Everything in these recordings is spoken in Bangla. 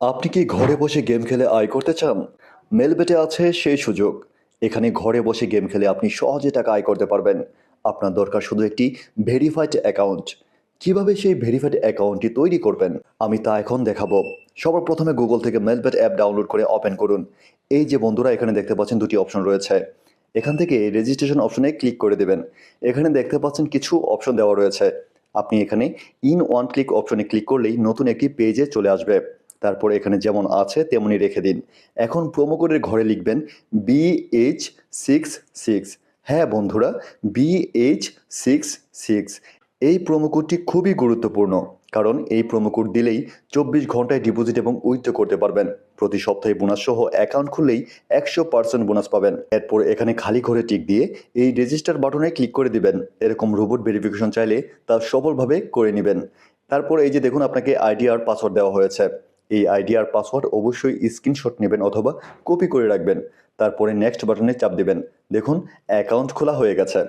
আপনি কি ঘরে বসে গেম খেলে আয় করতে চান? মেলবেটে আছে সেই সুযোগ। এখানে ঘরে বসে গেম খেলে আপনি সহজে টাকা আয় করতে পারবেন। আপনার দরকার শুধু একটি ভেরিফাইড অ্যাকাউন্ট। কীভাবে সেই ভেরিফাইড অ্যাকাউন্টটি তৈরি করবেন? আমি তা এখন দেখাবো। সবার প্রথমে গুগল থেকে মেলবেট অ্যাপ ডাউনলোড করে ওপেন করুন। এই যে বন্ধুরা, এখানে দেখতে পাচ্ছেন দুটি অপশন রয়েছে। এখান থেকে রেজিস্ট্রেশন অপশনে ক্লিক করে দেবেন। এখানে দেখতে পাচ্ছেন কিছু অপশন দেওয়া রয়েছে। আপনি এখানে ইন ওয়ান ক্লিক অপশনে ক্লিক করলেই নতুন একটি পেজে চলে আসবে। তারপর এখানে যেমন আছে, তেমনই রেখে দিন। এখন প্রোমো কোডের ঘরে লিখবেন বিএইচ সিক্স সিক্স হ্যাঁ বন্ধুরা বিএইচ সিক্স সিক্স এই প্রোমো কোডটি খুবই গুরুত্বপূর্ণ, কারণ এই প্রোমো কোড দিলেই চব্বিশ ঘন্টায় ডিপোজিট এবং উইথড্র করতে পারবেন। প্রতি সপ্তাহে বোনাস সহ অ্যাকাউন্ট খুললেই একশো পার্সেন্ট বোনাস পাবেন। এরপর এখানে খালি ঘরে টিক দিয়ে এই রেজিস্টার বাটনে ক্লিক করে দিবেন। এরকম রোবট ভেরিফিকেশন চাইলে তা সফলভাবে করে নেবেন। তারপর এই যে দেখুন, আপনাকে আইডি আর পাসওয়ার্ড দেওয়া হয়েছে। এই আইডি আর পাসওয়ার্ড অবশ্যই স্ক্রিনশট নেবেন অথবা কপি করে রাখবেন। তারপরে নেক্সট বাটনে চাপ দেবেন। দেখুন অ্যাকাউন্ট খোলা হয়ে গেছে।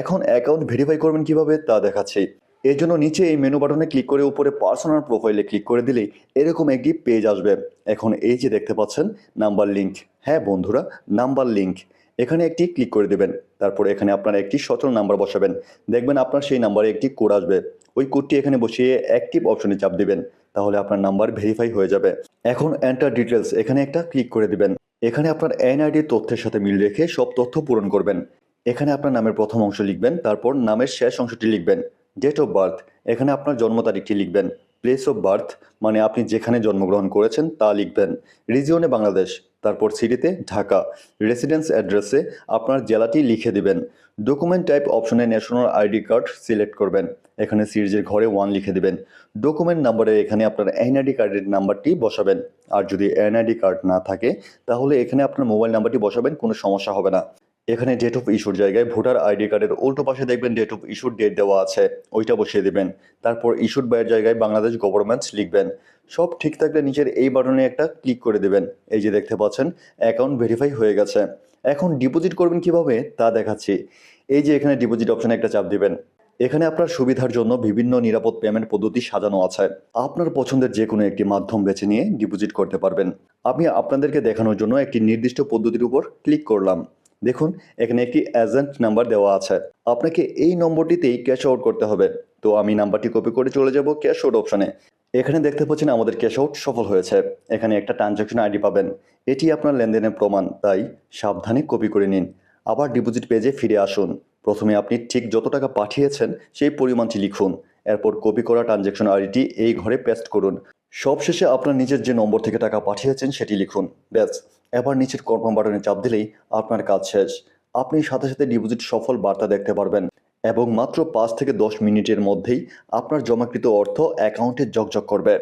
এখন অ্যাকাউন্ট ভেরিফাই করবেন কীভাবে তা দেখাচ্ছি। এর জন্য নিচে এই মেনু বাটনে ক্লিক করে উপরে পার্সোনাল প্রোফাইলে ক্লিক করে দিলেই এরকম একটি পেজ আসবে। এখন এই যে দেখতে পাচ্ছেন নাম্বার লিঙ্ক হ্যাঁ বন্ধুরা নাম্বার লিঙ্ক এখানে একটি ক্লিক করে দেবেন। তারপর এখানে আপনার একটি সচল নাম্বার বসাবেন। দেখবেন আপনার সেই নাম্বারে একটি কোড আসবে। ওই কোডটি এখানে বসিয়ে অ্যাক্টিভ অপশনে চাপ দিবেন। তাহলে আপনার নাম্বার ভেরিফাই হয়ে যাবে। এখন এন্টার ডিটেলস এখানে একটা ক্লিক করে দিবেন। এখানে আপনার এনআইডি তথ্যের সাথে মিল রেখে সব তথ্য পূরণ করবেন। এখানে আপনার নামের প্রথম অংশ লিখবেন, তারপর নামের শেষ অংশটি লিখবেন। ডেট অফ বার্থ এখানে আপনার জন্ম তারিখটি লিখবেন। প্লেস অফ বার্থ মানে আপনি যেখানে জন্মগ্রহণ করেছেন তা লিখবেন। রিজিয়নে বাংলাদেশ, তারপর সিটিতে ঢাকা। রেসিডেন্স অ্যাড্রেসে আপনার জেলাটি লিখে দিবেন। ডকুমেন্ট টাইপ অপশনে ন্যাশনাল আইডি কার্ড সিলেক্ট করবেন। এখানে সিরিজের ঘরে ওয়ান লিখে দিবেন। ডকুমেন্ট নাম্বারে এখানে আপনার এনআইডি কার্ডের নাম্বারটি বসাবেন। আর যদি এনআইডি কার্ড না থাকে, তাহলে এখানে আপনার মোবাইল নাম্বারটি বসাবেন, কোনো সমস্যা হবে না। এখানে ডেট অফ ইস্যুর জায়গায় ভোটার আইডি কার্ডের উল্টো পাশে দেখবেন ডেট অফ ইস্যুর ডেট দেওয়া আছে, ওইটা বসিয়ে দেবেন। তারপর ইস্যুড বাইয়ের জায়গায় বাংলাদেশ গভর্নমেন্ট লিখবেন। সব ঠিক থাকলে নিচের এই বাটনে একটা ক্লিক করে দেবেন। এই যে দেখতে পাচ্ছেন অ্যাকাউন্ট ভেরিফাই হয়ে গেছে। এখন ডিপোজিট করবেন কীভাবে, তা দেখাচ্ছি। এই যে এখানে ডিপোজিট অপশনে একটা চাপ দিবেন। এখানে আপনার সুবিধার জন্য বিভিন্ন নিরাপদ পেমেন্ট পদ্ধতি সাজানো আছে। আপনার পছন্দের যে কোনো একটি মাধ্যম বেছে নিয়ে ডিপোজিট করতে পারবেন। আমি আপনাদেরকে দেখানোর জন্য একটি নির্দিষ্ট পদ্ধতির উপর ক্লিক করলাম। দেখুন, এখানে একটি এজেন্ট নাম্বার দেওয়া আছে। আপনাকে এই নম্বরটিতেই ক্যাশ আউট করতে হবে। তো আমি নাম্বারটি কপি করে চলে যাব ক্যাশ আউট অপশানে এখানে দেখতে পাচ্ছেন আমাদের ক্যাশ আউট সফল হয়েছে। এখানে একটা ট্রানজাকশন আইডি পাবেন। এটি আপনার লেনদেনের প্রমাণ, তাই সাবধানে কপি করে নিন। আবার ডিপোজিট পেজে ফিরে আসুন। প্রথমে আপনি ঠিক যত টাকা পাঠিয়েছেন, সেই পরিমাণটি লিখুন। এরপর কপি করা ট্রানজাকশন আইডিটি এই ঘরে পেস্ট করুন। সবশেষে আপনার নিজের যে নম্বর থেকে টাকা পাঠিয়েছেন সেটি লিখুন। ব্যাস, এবার নিচের কনফার্ম বাটনে চাপ দিলেই আপনার কাজ শেষ। আপনি সাথে সাথে ডিপোজিট সফল বার্তা দেখতে পারবেন এবং মাত্র পাঁচ থেকে দশ মিনিটের মধ্যেই আপনার জমাকৃত অর্থ অ্যাকাউন্টে জকজক করবে।